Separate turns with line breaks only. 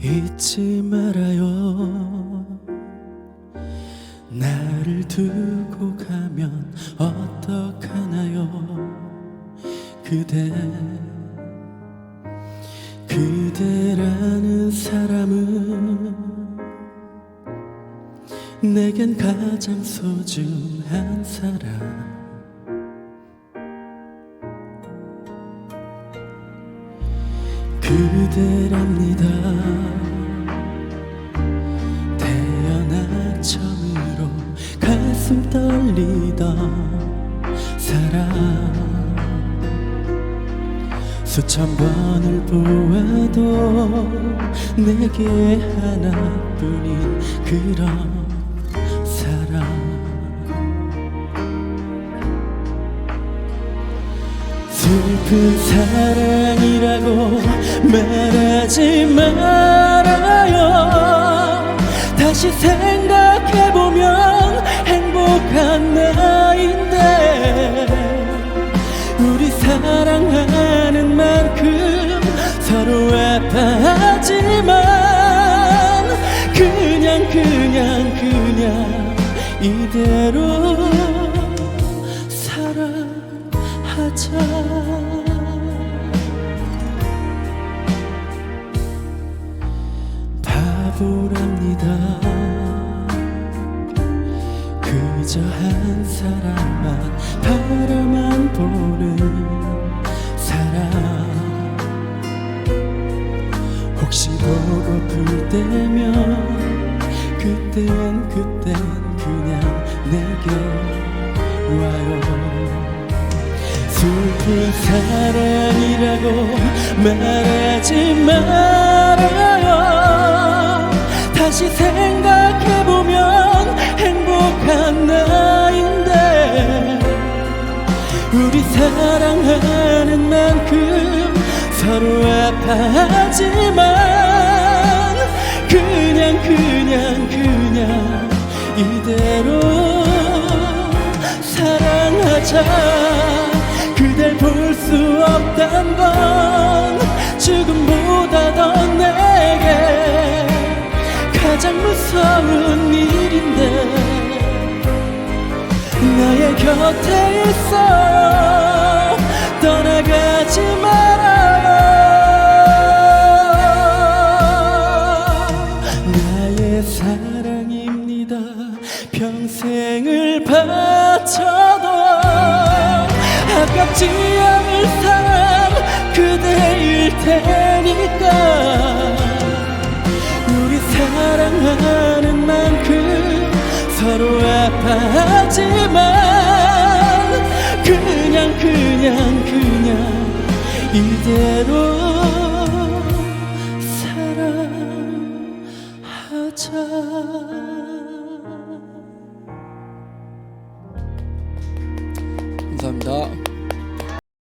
잊지 말아요. 나를 두고 가면 어떡하나요? 그대 그대라는 사람은 내겐 가장 소중한 사람 그대랍니다. 태어나 처음으로 가슴 떨리던 사람. 수천 번을 보아도 내게 하나뿐인 그런 슬픈 사랑이라고 말하지 말아요. 다시 생각해보면 행복한 나인데 우리 사랑하는 만큼 서로 아파하지만 그냥 그냥 그냥 이대로 사랑하자 바보랍니다. 그저 한 사람만 바라만 보는 사람. 혹시 보고플 때면 그땐 그땐 그냥 내게 와요. 슬픈 사랑이라고 말하지 말아요 다시 생각해보면 행복한 나인데 우리 사랑하는 만큼 서로 아파하지만 그냥 그냥 그냥 이대로 사랑하자. 그댈 볼 수 없단 건 곁에 있어요 떠나가지 말아요. 나의 사랑입니다. 평생을 바쳐도 아깝지 않을 사랑 그대일 테니까. 우리 사랑하는 만큼 서로 아파하지만 그냥 그냥 그냥 이대로 사랑하자
감사합니다.